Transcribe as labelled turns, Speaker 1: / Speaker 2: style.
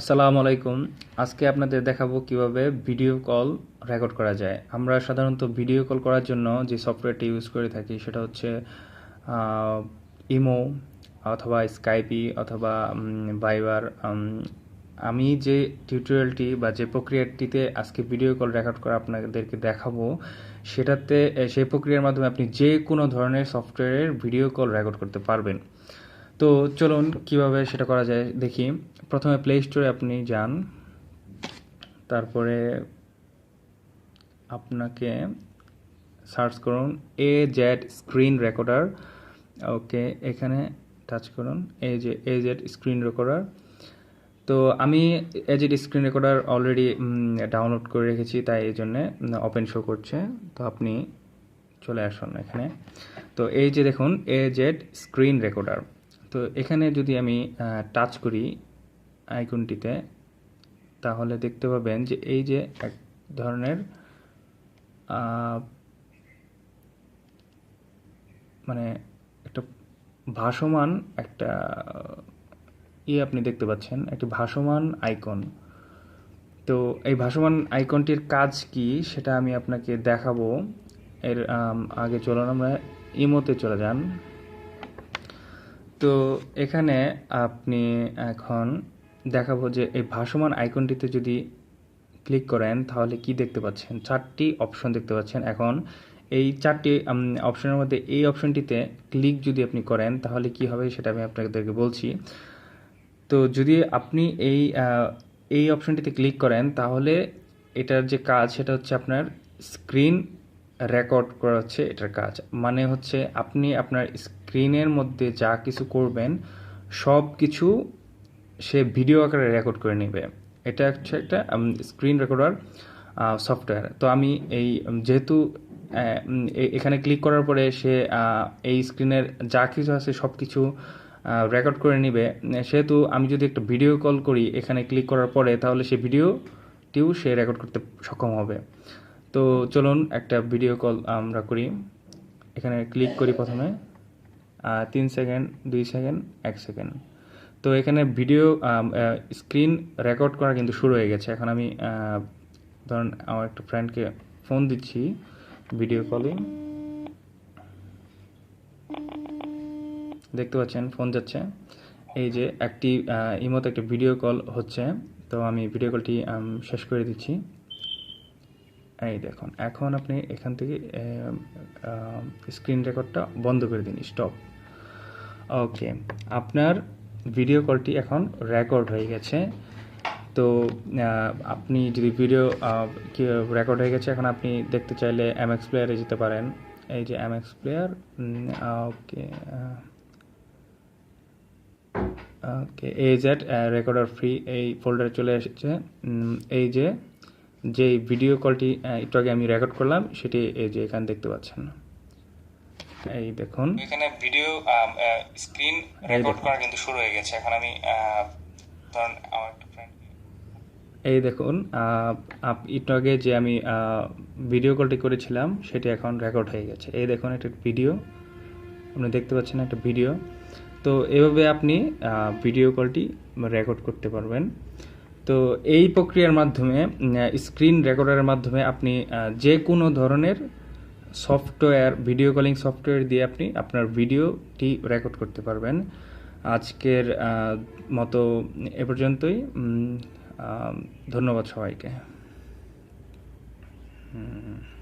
Speaker 1: আসসালামু আলাইকুম। আজকে আপনাদের দেখাবো কীভাবে ভিডিও কল রেকর্ড করা যায়। আমরা সাধারণত ভিডিও কল করার জন্য যে সফটওয়্যারটি ইউজ করে থাকি সেটা হচ্ছে ইমো অথবা স্কাইপি অথবা ভাইবার আমি যে টিউটোরিয়ালটি বা যে প্রক্রিয়াটিতে আজকে ভিডিও কল রেকর্ড করা আপনাদেরকে দেখাবো, সেটাতে, সেই প্রক্রিয়ার মাধ্যমে আপনি যে কোনো ধরনের সফটওয়্যারের ভিডিও কল রেকর্ড করতে পারবেন। তো চলুন কীভাবে সেটা করা যায় দেখি। প্রথমে প্লে স্টোরে আপনি যান। তারপরে আপনাকে সার্চ করুন A Z screen recorder okay, এখানে টাচ করুন এই যে এ জেড স্ক্রিন রেকর্ডার তো আমি A Z screen recorder already download করে রেখেছি, তাই এই জন্যে ওপেন শো করছে। তো আপনি চলে আসুন এখানে। তো এই যে দেখুন এ জেড স্ক্রিন রেকর্ডার তো এখানে যদি আমি টাচ করি আইকনটিতে, তাহলে দেখতে পাবেন যে এই যে এক ধরনের মানে একটা ভাসমান একটা ইয়ে আপনি দেখতে পাচ্ছেন, একটি ভাসমান আইকন। তো এই ভাসমান আইকনটির কাজ কি সেটা আমি আপনাকে দেখাবো। এর আগে চলুন আমরা ইমোতে চলে যান। তো এখানে আপনি এখন দেখাবো যে এই ভাসমান আইকনটিতে যদি ক্লিক করেন, তাহলে কি দেখতে পাচ্ছেন? চারটি অপশন দেখতে পাচ্ছেন। এখন এই চারটি অপশনের মধ্যে এই অপশনটিতে ক্লিক যদি আপনি করেন, তাহলে কি হবে সেটা আমি আপনাদেরকে বলছি। তো যদি আপনি এই এই অপশনটিতে ক্লিক করেন, তাহলে এটার যে কাজ, সেটা হচ্ছে আপনার স্ক্রিন রেকর্ড করা হচ্ছে এটার কাজ। মানে হচ্ছে আপনি আপনার স্ক্রিনের মধ্যে যা কিছু করবেন, সব কিছু সে ভিডিও আকারে রেকর্ড করে নেবে। এটা হচ্ছে একটা স্ক্রিন রেকর্ডার সফটওয়্যার তো আমি এই যেহেতু এখানে ক্লিক করার পরে সে এই স্ক্রিনের যা কিছু আছে সব কিছু রেকর্ড করে নিবে। সেহেতু আমি যদি একটা ভিডিও কল করি এখানে ক্লিক করার পরে তাহলে সে ভিডিওটিও সে রেকর্ড করতে সক্ষম হবে। তো চলুন একটা ভিডিও কল আমরা করি। এখানে ক্লিক করি প্রথমে। তিন সেকেন্ড দুই সেকেন্ড এক সেকেন্ড তো এখানে ভিডিও স্ক্রিন রেকর্ড করা কিন্তু শুরু হয়ে গেছে। এখন আমি ধরুন আমার একটা ফ্রেন্ডকে ফোন দিচ্ছি ভিডিও কলিং দেখতে পাচ্ছেন ফোন যাচ্ছে। এই যে একটি ইমোতে একটা ভিডিও কল হচ্ছে। তো আমি ভিডিও কলটি শেষ করে দিচ্ছি। এই দেখুন, এখন আপনি এখান থেকে স্ক্রিন রেকর্ডটা বন্ধ করে দিন স্টপ ওকে আপনার ভিডিও কলটি এখন রেকর্ড হয়ে গেছে। তো আপনি যদি ভিডিও রেকর্ড হয়ে গেছে, এখন আপনি দেখতে চাইলে এমএক্স প্লেয়ারে যেতে পারেন। এই যে এমএক্স প্লেয়ার ওকে ওকে এই জেড রেকর্ডার ফ্রি এই ফোল্ডারে চলে এসেছে। এই যে যে ভিডিও কলটি একটু আগে আমি রেকর্ড করলাম সেটি এই যে এখানে দেখতে পাচ্ছেন। এই দেখুন।
Speaker 2: এখানে ভিডিও স্ক্রিন রেকর্ড করা কিন্তু শুরু হয়ে গেছে। এখন আমি ধরুন আমার একটা ফ্রেন্ড
Speaker 1: এই দেখুন একটু আগে যে আমি ভিডিও কলটি করেছিলাম সেটি এখন রেকর্ড হয়ে গেছে। এই দেখুন একটা ভিডিও আপনি দেখতে পাচ্ছেন একটা ভিডিও তো এভাবে আপনি ভিডিও কলটি রেকর্ড করতে পারবেন। তো এই প্রক্রিয়ার মাধ্যমে স্ক্রিন রেকর্ডারের মাধ্যমে আপনি যে কোনো ধরনের সফটওয়্যার ভিডিও কলিং সফটওয়্যার দিয়ে আপনি আপনার ভিডিওটি রেকর্ড করতে পারবেন। আজকের মতো এ পর্যন্তই। ধন্যবাদ সবাইকে। হুম।